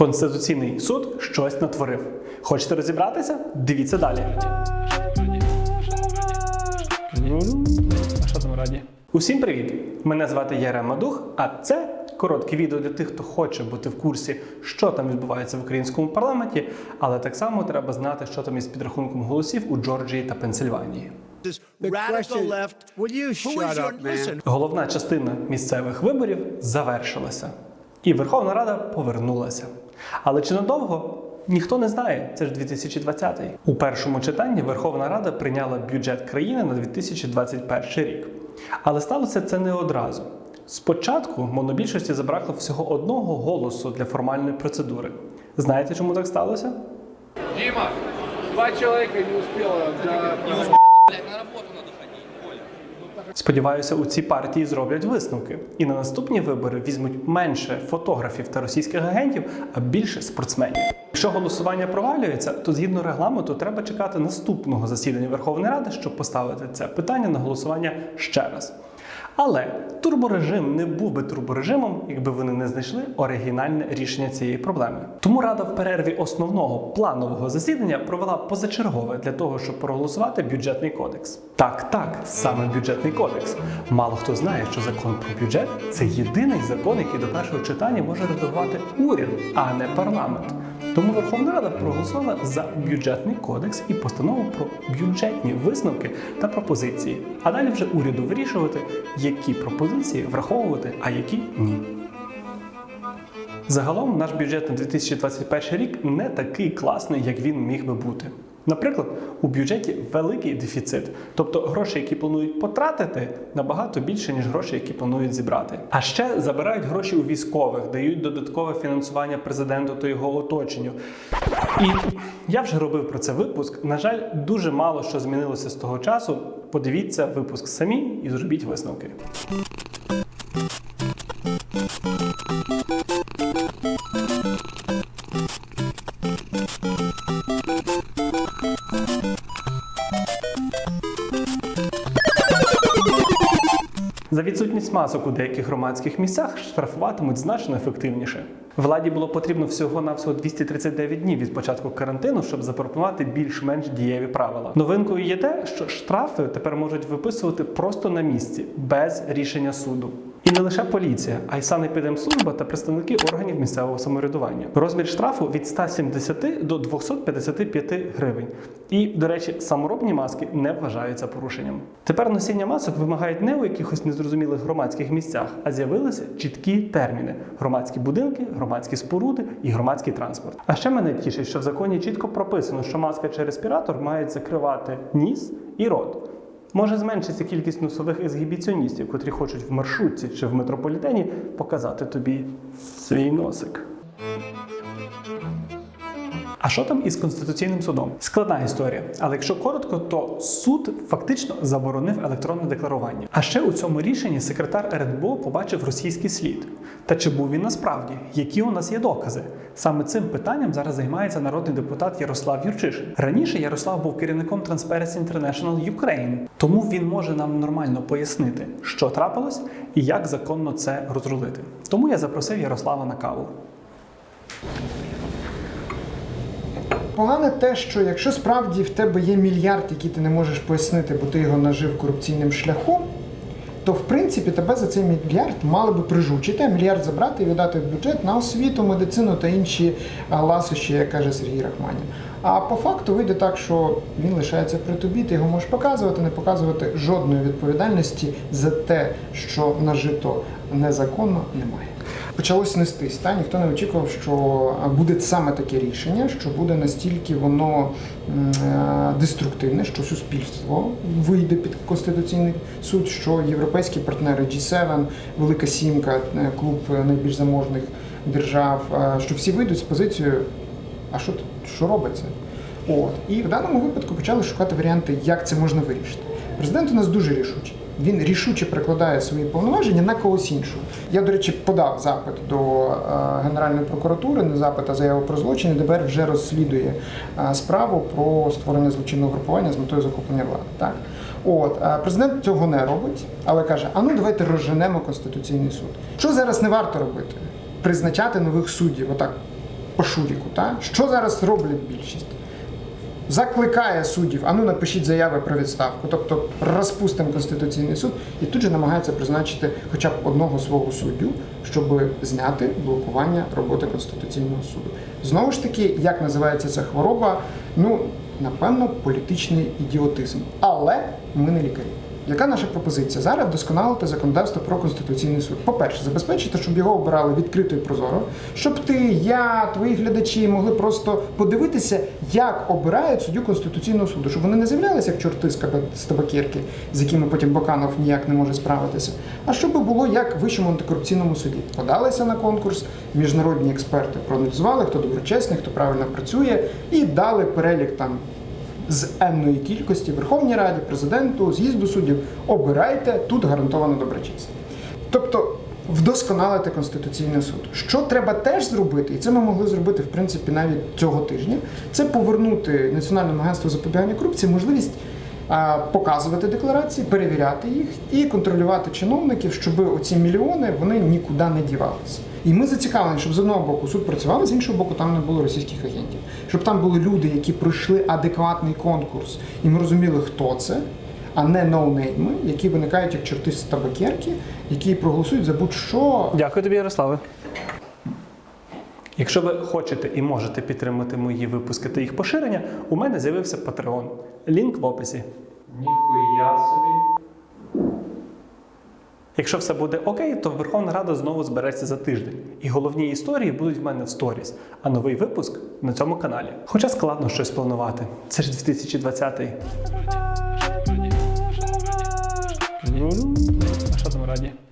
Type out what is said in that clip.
Конституційний суд щось натворив. Хочете розібратися? Дивіться далі. А що там раді? Усім привіт! Мене звати Ярем Мадух, а це коротке відео для тих, хто хоче бути в курсі, що там відбувається в українському парламенті, але так само треба знати, що там із підрахунком голосів у Джорджії та Пенсильванії. Головна частина місцевих виборів завершилася, і Верховна Рада повернулася. Але чи надовго? Ніхто не знає. Це ж 2020-й. У першому читанні Верховна Рада прийняла бюджет країни на 2021 рік. Але сталося це не одразу. Спочатку монобільшості забракло всього одного голосу для формальної процедури. Знаєте, чому так сталося? Дима, два человека не успело до... Сподіваюся, у цій партії зроблять висновки, і на наступні вибори візьмуть менше фотографів та російських агентів, а більше спортсменів. Якщо голосування провалюється, то згідно регламенту треба чекати наступного засідання Верховної Ради, щоб поставити це питання на голосування ще раз. Але турборежим не був би турборежимом, якби вони не знайшли оригінальне рішення цієї проблеми. Тому рада в перерві основного планового засідання провела позачергове для того, щоб проголосувати бюджетний кодекс. Так, так, саме бюджетний кодекс. Мало хто знає, що закон про бюджет це єдиний закон, який до першого читання може редагувати уряд, а не парламент. Тому Верховна Рада проголосувала за бюджетний кодекс і постанову про бюджетні висновки та пропозиції. А далі вже уряду вирішувати, які пропозиції враховувати, а які ні. Загалом наш бюджет на 2021 рік не такий класний, як він міг би бути. Наприклад, у бюджеті великий дефіцит, тобто гроші, які планують потратити, набагато більше, ніж гроші, які планують зібрати. А ще забирають гроші у військових, дають додаткове фінансування президенту та його оточенню. І я вже робив про це випуск. На жаль, дуже мало що змінилося з того часу. Подивіться випуск самі і зробіть висновки. За відсутність масок у деяких громадських місцях штрафуватимуть значно ефективніше. Владі було потрібно всього навсього 239 днів від початку карантину, щоб запропонувати більш-менш дієві правила. Новинкою є те, що штрафи тепер можуть виписувати просто на місці, без рішення суду. І не лише поліція, а й санепідемслужба та представники органів місцевого самоврядування. Розмір штрафу від 170 до 255 гривень. І, до речі, саморобні маски не вважаються порушенням. Тепер носіння масок вимагають не у якихось незрозумілих громадських місцях, а з'явилися чіткі терміни: громадські будинки, громадські споруди і громадський транспорт. А ще мене тішить, що в законі чітко прописано, що маска чи респіратор мають закривати ніс і рот. Може зменшиться кількість носових езгібіціоністів, котрі хочуть в маршрутці чи в метрополітені показати тобі свій носик. А що там із конституційним судом? Складна історія, але якщо коротко, то суд фактично заборонив електронне декларування. А ще у цьому рішенні секретар РНБО побачив російський слід. Та чи був він насправді? Які у нас є докази? Саме цим питанням зараз займається народний депутат Ярослав Юрчишин. Раніше Ярослав був керівником Transparency International Ukraine, тому він може нам нормально пояснити, що трапилось і як законно це розрулити. Тому я запросив Ярослава на каву. Погане те, що якщо справді в тебе є мільярд, який ти не можеш пояснити, бо ти його нажив корупційним шляхом, то в принципі тебе за цей мільярд мали би прижучити, а мільярд забрати і віддати в бюджет на освіту, медицину та інші ласощі, як каже Сергій Рахманін. А по факту вийде так, що він лишається при тобі, ти його можеш показувати, не показувати жодної відповідальності за те, що нажито незаконно, немає. Почалось нестись. Та ніхто не очікував, що буде саме таке рішення, що буде настільки воно е, деструктивне, що суспільство вийде під конституційний суд, що європейські партнери G7, Велика Сімка, е, клуб найбільш заможних держав, е, що всі вийдуть з позицією, а що що робиться? От і в даному випадку почали шукати варіанти, як це можна вирішити. Президент у нас дуже рішучий. Він рішуче прикладає свої повноваження на когось іншого. Я, до речі, подав запит до е, Генеральної прокуратури, не запит, а заяву про злочин. і ДБР вже розслідує е, справу про створення злочинного групування з метою захоплення влади. Так, от е, президент цього не робить, але каже: а ну давайте розженемо конституційний суд. Що зараз не варто робити? Призначати нових суддів, отак по Шуріку. Та? Що зараз роблять більшість? Закликає суддів, а ну напишіть заяви про відставку, тобто розпустимо Конституційний суд і тут же намагається призначити хоча б одного свого суддю, щоб зняти блокування роботи Конституційного суду. Знову ж таки, як називається ця хвороба? Ну, напевно, політичний ідіотизм. Але ми не лікарі. Яка наша пропозиція? Зараз вдосконалити законодавство про конституційний суд. По-перше, забезпечити, щоб його обирали відкрито і прозоро, щоб ти, я, твої глядачі могли просто подивитися, як обирають суддю конституційного суду, щоб вони не з'являлися як чорти з табакерки, з якими потім Баканов ніяк не може справитися. А щоб було як вищому антикорупційному суді. Подалися на конкурс, міжнародні експерти проаналізували, хто доброчесний, хто правильно працює, і дали перелік там з енної кількості Верховній Раді, президенту, з'їзду суддів. Обирайте, тут гарантовано доброчесність. Тобто вдосконалити Конституційний суд. Що треба теж зробити, і це ми могли зробити в принципі навіть цього тижня, це повернути Національному агентству запобігання корупції можливість показувати декларації, перевіряти їх і контролювати чиновників, щоб оці мільйони вони нікуди не дівалися. І ми зацікавлені, щоб з одного боку суд працював, з іншого боку, там не було російських агентів, щоб там були люди, які пройшли адекватний конкурс, і ми розуміли, хто це, а не ноунейми, які виникають як чорти з табакерки, які проголосують за будь-що. Дякую тобі, Ярославе. Якщо ви хочете і можете підтримати мої випуски та їх поширення, у мене з'явився Patreon. Лінк в описі. Ніхуя собі. Якщо все буде окей, то Верховна Рада знову збереться за тиждень. І головні історії будуть в мене в сторіс, а новий випуск на цьому каналі. Хоча складно щось планувати. Це ж 2020. А що там раді?